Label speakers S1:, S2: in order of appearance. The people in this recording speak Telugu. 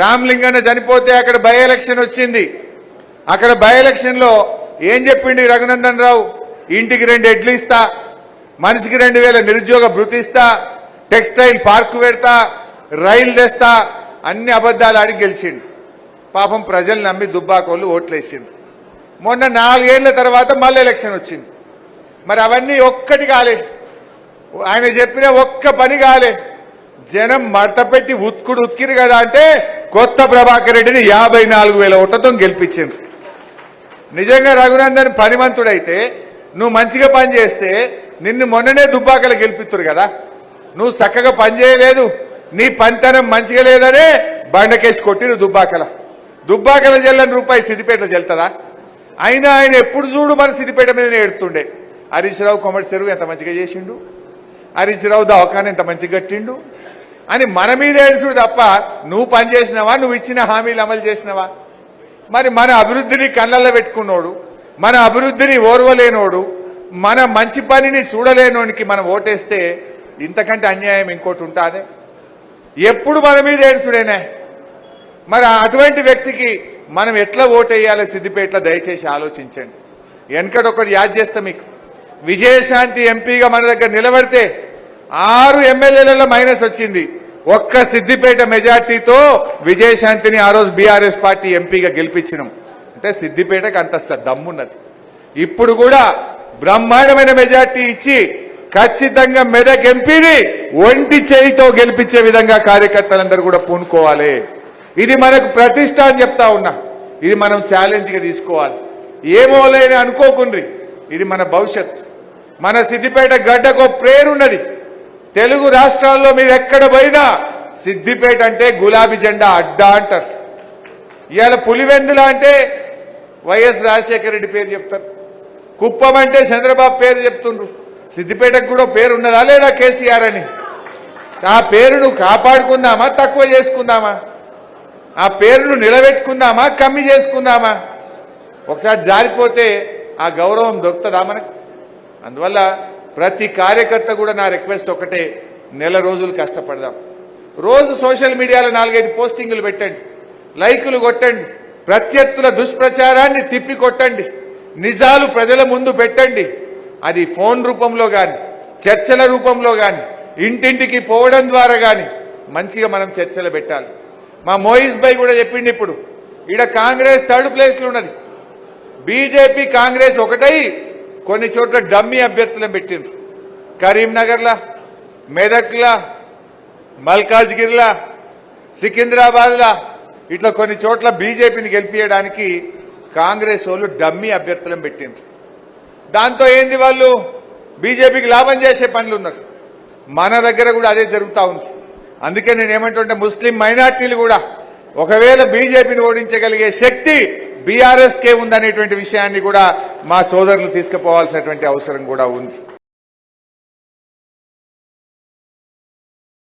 S1: రామలింగన్న చనిపోతే అక్కడ బై ఎలక్షన్ వచ్చింది. అక్కడ బై ఎలక్షన్లో ఏం చెప్పిండి రఘునందన్ రావు? ఇంటికి రెండు ఎడ్లు ఇస్తా మనిషికి రెండు వేల నిరుద్యోగ భృతిస్తా టెక్స్టైల్ పార్క్ పెడతా రైలు తెస్తా అన్ని అబద్ధాలు ఆడి గెలిచిండు. పాపం ప్రజలు నమ్మి దుబ్బాకోళ్ళు ఓట్లేసిండు మొన్న నాలుగేళ్ళ తర్వాత మళ్ళీ ఎలక్షన్ వచ్చింది. మరి అవన్నీ ఒక్కటి కాలే. ఆయన చెప్పిన ఒక్క పని కాలే. జనం మడత పెట్టి ఉత్కుడు ఉత్కిరు కదా అంటే కొత్త ప్రభాకర్ రెడ్డిని యాభై నాలుగు వేల ఓట్లతో గెలిపించింది నిజంగా రఘునందన్ పనిమంతుడైతే నువ్వు మంచిగా పని చేస్తే నిన్ను మొన్ననే దుబ్బాకలు గెలిపిస్తురు కదా. నువ్వు చక్కగా పని చేయలేదు నీ పనితనం మంచిగా లేదనే బండకేసి కొట్టిరు దుబ్బాకల. దుబ్బాకల జల్లని రూపాయి సిద్దిపేటలో జల్తుందా అయినా ఆయన ఎప్పుడు చూడు మన సిద్దిపేట మీద ఎడుతుండే హరీష్ రావు కొమటి చెరువు ఎంత మంచిగా చేసిండు? హరీష్ రావు దవాఖాన ఎంత మంచిగా కట్టిండు? అని మన మీద ఏడుచుడు తప్ప నువ్వు పని చేసినావా? నువ్వు ఇచ్చిన హామీలు అమలు చేసినావా? మరి మన అభివృద్ధిని కళ్ళల్లో పెట్టుకున్నోడు మన అభివృద్ధిని ఓర్వలేనోడు మన మంచి పనిని చూడలేనోనికి మనం ఓటేస్తే ఇంతకంటే అన్యాయం ఇంకోటి ఉంటుంది? ఎప్పుడు మన మీద ఏడుచుడేనే? మరి అటువంటి వ్యక్తికి మనం ఎట్లా ఓటేయాలి సిద్దిపేటలో? దయచేసి ఆలోచించండి. వెనకడొకటి యాద్ చేస్తా మీకు. విజయశాంతి ఎంపీగా మన దగ్గర నిలబడితే ఆరు ఎమ్మెల్యేలలో మైనస్ వచ్చింది. ఒక్క సిద్దిపేట మెజార్టీతో విజయశాంతిని ఆ రోజు బీఆర్ఎస్ పార్టీ ఎంపీగా గెలిపించినాం. అంటే సిద్దిపేటకు అంత దమ్మున్నది. ఇప్పుడు కూడా బ్రహ్మాండమైన మెజార్టీ ఇచ్చి ఖచ్చితంగా మెదక్ ఎంపీని ఒంటి చేయితో గెలిపించే విధంగా కార్యకర్తలందరూ కూడా పూనుకోవాలి. ఇది మనకు ప్రతిష్ట అని చెప్తా ఉన్నా. ఇది మనం ఛాలెంజ్గా తీసుకోవాలి. ఏమో లేని అనుకోకుండ్రి. ఇది మన భవిష్యత్ మన సిద్దిపేట గడ్డకు ఒక తెలుగు రాష్ట్రాల్లో మీరు ఎక్కడ పోయినా సిద్దిపేట అంటే గులాబీ జెండా అడ్డా అంటారు. ఇవాళ పులివెందుల అంటే వైఎస్ రాజశేఖర రెడ్డి పేరు చెప్తారు. కుప్పం అంటే చంద్రబాబు పేరు చెప్తుండ్రు. సిద్దిపేటకు కూడా పేరు ఉన్నదా లేదా కేసీఆర్ అని? ఆ పేరును కాపాడుకుందామా తక్కువ చేసుకుందామా? ఆ పేరును నిలబెట్టుకుందామా కమ్మి చేసుకుందామా? ఒకసారి జారిపోతే ఆ గౌరవం దొరుకుతుందా మనకు? అందువల్ల ప్రతి కార్యకర్త కూడా నా రిక్వెస్ట్ ఒకటే నెల రోజులు కష్టపడదాం. రోజు సోషల్ మీడియాలో నాలుగైదు పోస్టింగులు పెట్టండి లైకులు కొట్టండి ప్రత్యర్థుల దుష్ప్రచారాన్ని తిప్పి కొట్టండి నిజాలు ప్రజల ముందు పెట్టండి. అది ఫోన్ రూపంలో కానీ చర్చల రూపంలో కానీ ఇంటింటికి పోవడం ద్వారా కానీ మంచిగా మనం చర్చలు పెట్టాలి. మా మోయిస్ భాయ్ కూడా చెప్పిండి ఇప్పుడు ఈడ కాంగ్రెస్ థర్డ్ ప్లేస్లో ఉన్నది. బీజేపీ కాంగ్రెస్ ఒకటై కొన్ని చోట్ల డమ్మీ అభ్యర్థులను పెట్టిండ్రు. కరీంనగర్లా మెదక్లా మల్కాజ్గిర్లా సికింద్రాబాద్లా ఇట్లా కొన్ని చోట్ల బీజేపీని గెలిపించడానికి కాంగ్రెస్ వాళ్ళు డమ్మీ అభ్యర్థులను పెట్టిండ్రు. దాంతో ఏంది వాళ్ళు? బీజేపీకి లాభం చేసే పనులు ఉన్నారు. మన దగ్గర కూడా అదే జరుగుతూ ఉంది. అందుకే నేను ఏమంటుంటే ముస్లిం మైనార్టీలు కూడా ఒకవేళ బీజేపీని ఓడించగలిగే శక్తి బీఆర్ఎస్కే ఉందనేటువంటి విషయాన్ని కూడా మా సోదరులు తీసుకుపోవాల్సినటువంటి అవసరం కూడా ఉంది.